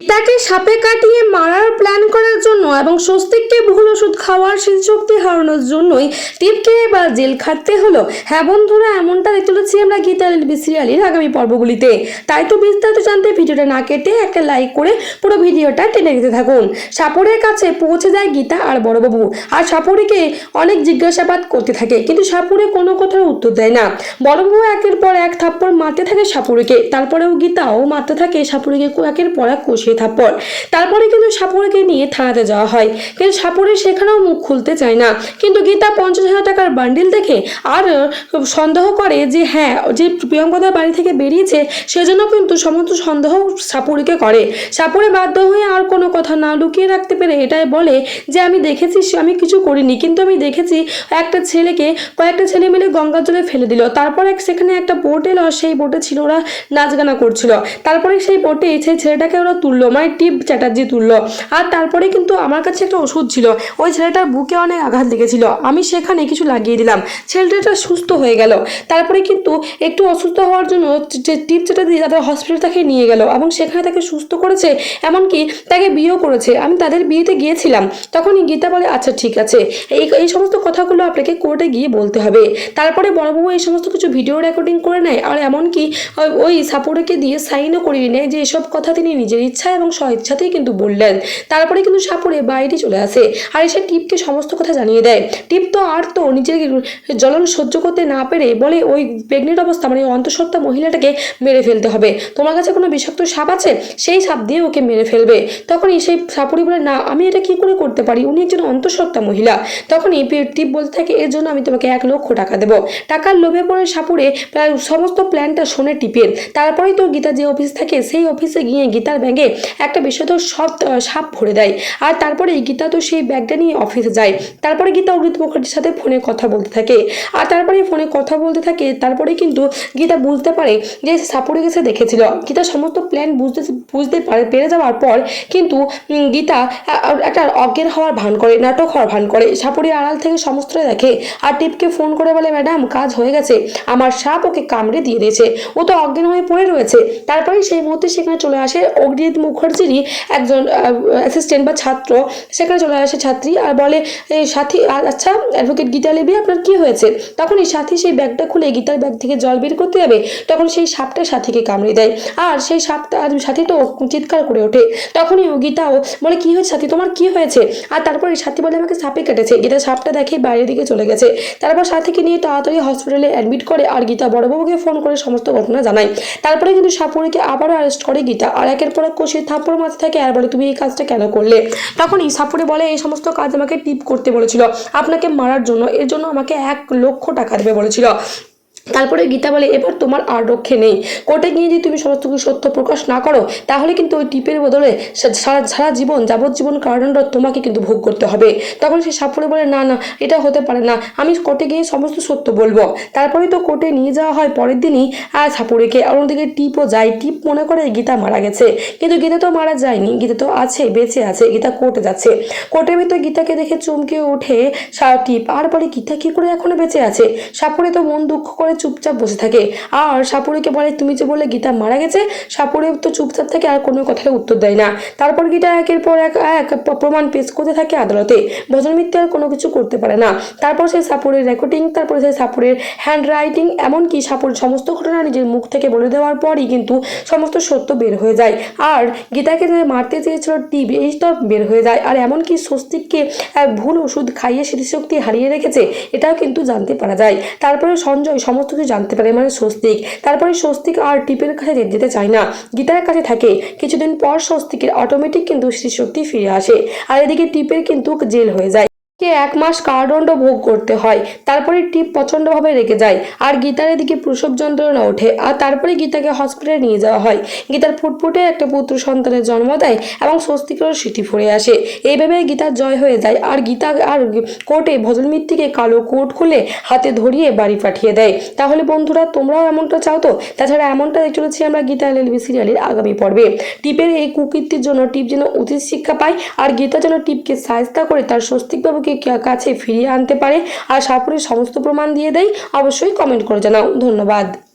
তাকে সাপে কাটিয়ে মারার প্ল্যান করার জন্য এবং স্বস্তিককে ভুল ওষুধ খাওয়ার স্মৃতিশক্তি হারানোর জন্যই টিপকে এবার জেল খাটতে হলো। হ্যাঁ বন্ধুরা, এমনটা দেখতে চলেছি আমরা গীতা এলবি সিরিয়ালের আগামী পর্বগুলিতে। তাই তো বিস্তারিত জানতে ভিডিওটা না কেটে একটা লাইক করে পুরো ভিডিওটা টেনে দিতে থাকুন। সাপুরের কাছে পৌঁছে যায় গীতা আর বড়বাবু। আর সাপুরিকে অনেক জিজ্ঞাসাবাদ করতে থাকে, কিন্তু সাপুরে কোনো কথার উত্তর দেয় না। বড়বাবু একের পর এক থাপ্পড় মারতে থাকে সাপুরিকে। তারপরেও গীতাও মারতে থাকে সাপুরিকে একের পর এক কষিয়ে থাপ্পড়। তারপরে কিন্তু সাপুরিকে নিয়ে থানাতে যাওয়া হয়। কিন্তু সাপুরে সেখানেও মুখ খুলতে চায় না। কিন্তু গীতা পঞ্চাশ হাজার টাকার বান্ডিল দেখে আর সন্দেহ করে যে হ্যাঁ যে প্রিয়ঙ্কদার বাড়ি থেকে বেরিয়েছে, সেজন্য কিন্তু সমস্ত সন্দেহ সাপুরিকে করে। সাপুরে বাধ্য হয়ে আর কোনো কথা না লুকিয়ে রাখতে পেরে এটাই বলে যে, আমি দেখেছি আমি কিছু করিনি। কিন্তু আমি দেখেছি একটা ছেলেকে কয়েকটা ছেলে মিলে গঙ্গার জলে ফেলে দিল। তারপর এক, সেখানে একটা বোট এলো সেই বোটে ছিল ওরা নাচ গানা করছিল। তারপরে সেই বোটে সেই ছেলেটাকে ওরা তুললো। মানে টিপ চ্যাটার্জি তুললো। আর তারপরে কিন্তু আমার কাছে একটা ওষুধ ছিল, ওই ছেলেটার বুকে অনেক আঘাত লেগেছিল। আমি সেখানে কিছু লাগিয়ে দিলাম। ছেলেটা সুস্থ হয়ে গেল। তারপরে কিন্তু একটু অসুস্থ হওয়ার জন্য যে টিপ চ্যাটার্জি তাদের হসপিটাল তাকে নিয়ে গেল এবং সেখানে তাকে সুস্থ করেছে, এমনকি তাকে বিয়েও করেছে। আমি তাদের বিয়েতে গিয়েছিলাম। তখনই গীতা বলে আচ্ছা ঠিক আছে। এই এই সমস্ত কথাগুলো আপনাকে কোর্টে গিয়ে বলতে হবে। তারপরে বড়বাবু এই সমস্ত কিছু ভিডিও রেকর্ডিং করে নেয়। আর এমনকি ওই সাপোর্টকে দিয়ে সাইনও করিয়ে নেয় যে এসব কথা তিনি নিজের ইচ্ছা এবং স্বইচ্ছাতেই কিন্তু বললেন। তারপরে কিন্তু সাপুরে বাইরে চলে আসে। আর এসে টিপকে সমস্ত কথা জানিয়ে দেয়। টিপ তো আর তো নিজের জ্বলন সহ্য করতে না পেরে বলে, ওই প্রেগনেন্ট অবস্থা মানে অন্তঃসত্ত্বা মহিলাটাকে মেরে ফেলতে হবে। তোমার কাছে কোনো বিষাক্ত সাপ আছে? সেই সাপ দিয়ে ওকে মেরে ফেলবে। তখনই সেই সাপুরি বলে, না, আমি এটা কি করে করতে পারি? উনি একজন অন্তঃসত্ত্বা মহিলা। তখনই টিপ বলতে থাকে, এর জন্য আমি তোমাকে এক লক্ষ টাকা দেবো। টাকার লোভে পড়ে সাপুরে প্রায় সমস্ত প্ল্যানটা শোনে টিপের। তারপরেই তো গীতা যে অফিস থাকে, সেই অফিসে গিয়ে গীতার ব্যাগে একটা বিশুদ্ধ সব সাপ ভরে দেয়। আর তারপরে গীতা তো সেই ব্যাগটা নিয়ে অফিসে যায়। তারপরে গীতা অমৃত মুখার্জির সাথে ফোনে কথা বলতে থাকে। আর তারপরে ফোনে কথা বলতে থাকে, তারপরে কিন্তু গীতা বুঝতে পারে যে সাপুরে গেছে দেখেছিল। গীতা সমস্ত প্ল্যান বুঝতে বুঝতে পারে, পেরে যাওয়ার পর কিন্তু গীতা একটা অজ্ঞান হওয়ার ভান করে, নাটক হওয়ার ভান করে। সাপুরি আড়াল থেকে সমস্তটা দেখে। আর টিপকে ফোন করে বলে ম্যাডাম কাজ হয়ে গেছে। আমার সাপ ওকে কামড়ে দিয়ে দিয়েছে। ও তো অজ্ঞান হয়ে পড়ে রয়েছে। তারপরে সেই মুহূর্তে সেখানে চলে আসে অগ্নিজিৎ মুখার্জিরই একজন অ্যাসিস্ট্যান্ট বা ছাত্র। সেখানে চলে আসে ছাত্রী আর বলে সাথী আচ্ছা অ্যাডভোকেট গীতা লেবি, আপনার কি হয়েছে? তখন এই সাথী সেই ব্যাগটা খুলে গীতার ব্যাগ থেকে জল বের করতে যাবে। তখন সেই সাপটা সাথীকে কামড়ে দেয়। আর সেই সাপটা সাথী তো চিৎকার করে ওঠে। তখনই গীতাও বলে, কি হয়েছে সাথী, তোমার কি হয়েছে? আর তারপরে সাথী বলে, আমাকে সাপে কেটেছে। গীতা সাপটা দেখে বাইরের দিকে চলে গেছে। তারপর সাথীকে নিয়ে তাড়াতাড়ি হসপিটালে অ্যাডমিট করে আর গীতা বড়বাবুকে ফোন করে সমস্ত ঘটনা জানায়। তারপরে কিন্তু সাপুরিকে আবারও অ্যারেস্ট করে গীতা। আর একের পর এক কষিয়ে থাপ্পড় মারতে থাকে আর বলে, তুমি এই কাজটা কেন করলে? তখনই সাপুরে বলে, এই সমস্ত কাজ আমাকে টিপ করতে বলেছিল। আপনাকে মারার জন্য, এর জন্য আমাকে এক লক্ষ টাকা দেবে বলেছিল। তারপরে গীতা বলে, এবার তোমার আর রক্ষে নেই। কোর্টে গিয়ে যদি তুমি সমস্ত কিছু সত্য প্রকাশ না করো, তাহলে কিন্তু ওই টিপের বদলে সারা সারা জীবন, যাবজ্জীবন কারাদণ্ড তোমাকে কিন্তু ভোগ করতে হবে। তখন সে সাপুরে বলে, না না, এটা হতে পারে না। আমি কোর্টে গিয়ে সমস্ত সত্য বলব। তারপরে তো কোর্টে নিয়ে যাওয়া হয়, পরের দিনই আর সাপুরেকে অন্যদিকে টিপও যায়। টিপ মনে করে গীতা মারা গেছে। কিন্তু গীতা তো মারা যায়নি। গীতা তো আছে, বেঁচে আছে, গীতা কোর্টে যাচ্ছে। কোর্টের ভিতর গীতাকে দেখে চমকে ওঠে টিপ। আর বলে, গীতা কী করে এখনও বেঁচে আছে? সাপুরে তো মন দুঃখ করে চুপচাপ বসে থাকে। আর সাপুরিকে বলে, তুমি যে বলে গীতা মারা গেছে সাপুরে তো চুপচাপ থাকে আর কোনো কথার উত্তর দেয় না। তারপর গীতা একের পর এক এক প্রমাণ পেশ করতে থাকে আদালতে। ভজন মিথ্যে আর কোনো কিছু করতে পারে না। তারপর সেই সাপুরের রেকর্ডিং তারপর সেই সাপুরের হ্যান্ড রাইটিং এমনকি সাপুরের সমস্ত ঘটনা নিজের মুখ থেকে বলে দেওয়ার পরই কিন্তু সমস্ত সত্য বের হয়ে যায়। আর গীতাকে যে মারতে চেয়েছিল টিপ এই সব বের হয়ে যায়। আর এমনকি স্বস্তিককে ভুল ওষুধ খাইয়ে স্মৃতিশক্তি হারিয়ে রেখেছে, এটাও কিন্তু জানতে পারা যায়। তারপরে সঞ্জয় সমস্ত কিছু জানতে পারে মানে স্বস্তিক। তারপরে স্বস্তিক আর টিপের কাছে যেতে চায় না। গীতার কাছে থাকে। কিছুদিন পর স্বস্তিকের অটোমেটিক কিন্তু স্মৃতিশক্তি ফিরে আসে। আর এদিকে টিপের কিন্তু জেল হয়ে যায়। কে এক মাস কারাদণ্ড ভোগ করতে হয়, তারপরে টিপ প্রচণ্ডভাবে রেগে যায়, আর গীতার এদিকে প্রসব যন্ত্রণা ওঠে, আর তারপরে গীতাকে হসপিটালে নিয়ে যাওয়া হয়। গীতার ফুটফুটে একটা পুত্র সন্তানের জন্ম দেয় এবং স্বস্তিকেরও স্মৃতি ফিরে আসে। এইভাবে গীতার জয় হয়ে যায়, আর গীতা আর কোর্টে ভজন মিত্তিকে কালো কোট খুলে হাতে ধরিয়ে বাড়ি পাঠিয়ে দেয়। তাহলে বন্ধুরা, তোমরাও এমনটা চাও তো? তাছাড়া এমনটা দেখতে চলেছি আমরা গীতা এলএলবি সিরিয়ালের আগামী পর্বে। টিপের এই কুকীর্তির জন্য টিপ যেন উচিত শিক্ষা পায়, আর গীতা যেন টিপকে সাহায্য করে তার স্বস্তিকবাবুকে কা- কাছে ফিরিয়ে আনতে পারে, আর সাপুরের সমস্ত প্রমাণ দিয়ে দেয়, অবশ্যই কমেন্ট করে জানাও। ধন্যবাদ।